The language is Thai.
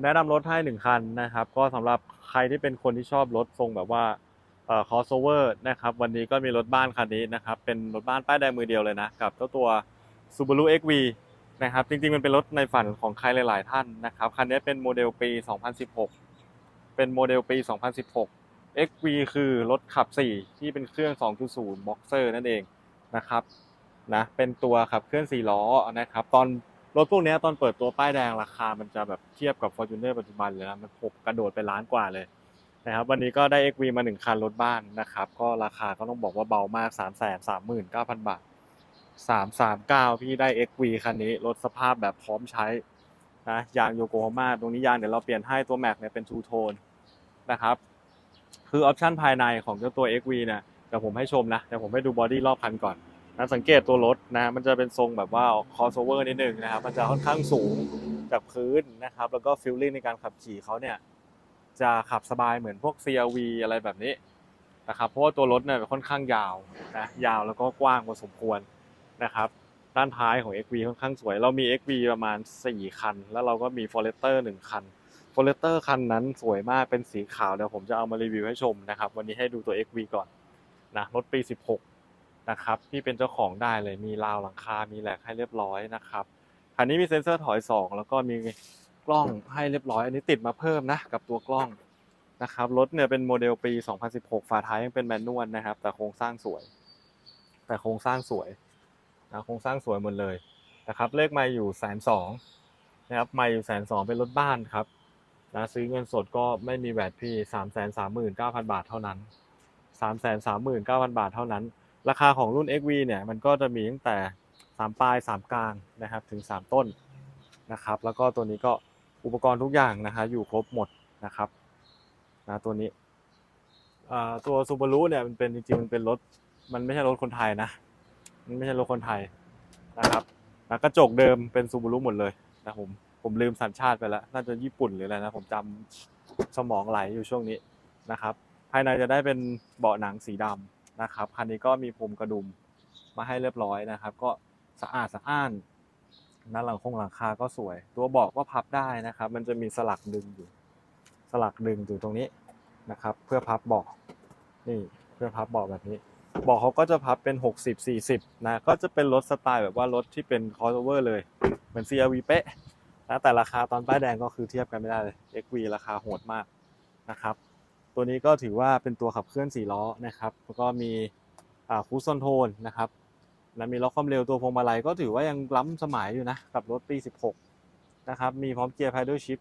แนะนำรถให้หนึ่งคันนะครับ ก็สำหรับใครที่เป็นคนที่ชอบรถทรงแบบว่าเอ่อ crossover นะครับวันนี้ก็มีรถบ้านคันนี้นะครับ เป็นรถบ้านป้ายแดงมือเดียวเลยนะ กับเจ้าตัว Subaru XV นะครับจริงๆมันเป็นรถในฝันของใครหลาย ๆ ท่านนะครับคันนี้เป็นโมเดลปี 2016 เป็นโมเดลปี 2016 XV คือรถขับ 4 ที่เป็นเครื่อง 2.0 Boxer นั่นเองนะครับนะเป็นตัวขับเคลื่อน4ล้อนะครับ ตอน รถพวกนี้ตอนเปิดตัวป้ายแดงราคามันจะแบบเทียบกับ Fortuner ปัจจุบันเลยนะมันหกกระโดดไปล้านกว่าเลยนะครับวันนี้ก็ได้ XV มา 1 คันรถบ้านนะครับ ก็ราคาก็ต้องบอกว่าเบามาก 339,000 บาท 339 พี่ได้ XV คันนี้รถสภาพแบบพร้อมใช้นะยางโยโกฮาม่าตรงนี้ยางเดี๋ยวเราเปลี่ยนให้ตัวแม็กเนี่ยเป็นทูโทนนะครับ คือออปชันภายในของเจ้าตัว XV เนี่ยเดี๋ยวผมให้ชมนะเดี๋ยวผมให้ดูบอดี้รอบคันก่อน นะสังเกตตัวรถนะมันจะเป็นทรงแบบว่า crossover นิดนึงนะครับ มันจะค่อนข้างสูงจากพื้นนะครับ แล้วก็ฟีลลิ่งในการขับขี่เขาเนี่ยจะขับสบายเหมือนพวก CRV อะไรแบบนี้นะครับ เพราะว่าตัวรถเนี่ยค่อนข้างยาวนะยาวแล้วก็กว้างพอสมควรนะครับ ด้านท้ายของ XV ค่อนข้างสวย เรามี XV ประมาณ 4 คัน แล้วเราก็มี Forester 1 คัน Forester คันนั้นสวยมากเป็นสีขาวเดี๋ยวผมจะเอามารีวิวให้ชมนะครับ วันนี้ให้ดูตัว XV ก่อนนะรถปี 16 นะครับที่เป็นเจ้าของได้เลยมีราวหลังคา มีแหลกให้เรียบร้อยนะครับคันนี้มีเซ็นเซอร์ถอย 2 แล้วก็มีกล้องให้เรียบร้อย อันนี้ติดมาเพิ่มนะกับตัวกล้องนะครับรถเนี่ยเป็นโมเดลปี 2016 ฝาท้ายยังเป็นแมนนวลนะครับ แต่โครงสร้างสวย แต่โครงสร้างสวยนะโครงสร้างสวยหมดเลยนะครับเลขไม่อยู่แสนสองนะครับไม่อยู่แสนสองเป็นรถบ้านครับนะซื้อเงินสดก็ไม่มีแวดพี่สามแสนสามหมื่นเก้าพันบาทเท่านั้นสามแสนสามหมื่นเก้าพันบาทเท่านั้น ราคาของรุ่น XV เนี่ยมันก็จะมีตั้งแต่สามปลายสามกลางนะครับถึงสามต้นนะครับ แล้วก็ตัวนี้ก็อุปกรณ์ทุกอย่างนะคะอยู่ครบหมดนะครับนะตัวนี้ตัว Subaru เนี่ยมันเป็นจริงๆมันเป็นรถมันไม่ใช่รถคนไทยนะ มันไม่ใช่รถคนไทยนะครับแล้วกระจกเดิมเป็นซูบารุหมดเลยนะผมผมลืมสัญชาติไปแล้วน่าจะญี่ปุ่นหรืออะไรนะผมจำสมองไหลอยู่ช่วงนี้นะครับ ภายในจะได้เป็นเบาะหนังสีดำ นะครับคันนี้ก็มีพรมกระดุมมาให้เรียบร้อยนะครับ ก็สะอาดสะอ้านหน้าหลังคงหลังคาก็สวย ตัวเบาะก็พับได้นะครับ มันจะมีสลักดึงอยู่ สลักดึงอยู่ตรงนี้นะครับ เพื่อพับเบาะนี่เพื่อพับเบาะแบบนี้เบอกเขาก็จะพับเป็น 60 40นะก็จะเป็นรถสไตล์แบบว่ารถที่เป็น crossover เลยเหมือน CRV เป๊ะนะแต่ราคาตอนป้ายแดงก็คือเทียบกันไม่ได้เลย XV ราคาโหดมากนะครับ ตัวนี้ก็ถือว่าเป็นตัวขับเคลื่อน4ล้อนะครับแล้วก็มีคูซอนโทนนะครับและมีล็อกความเร็วตัวพวงมาลัยก็ถือว่ายังล้ำสมัยอยู่นะกับรถปี 16 นะครับ มีพร้อมเกียร์ paddle shift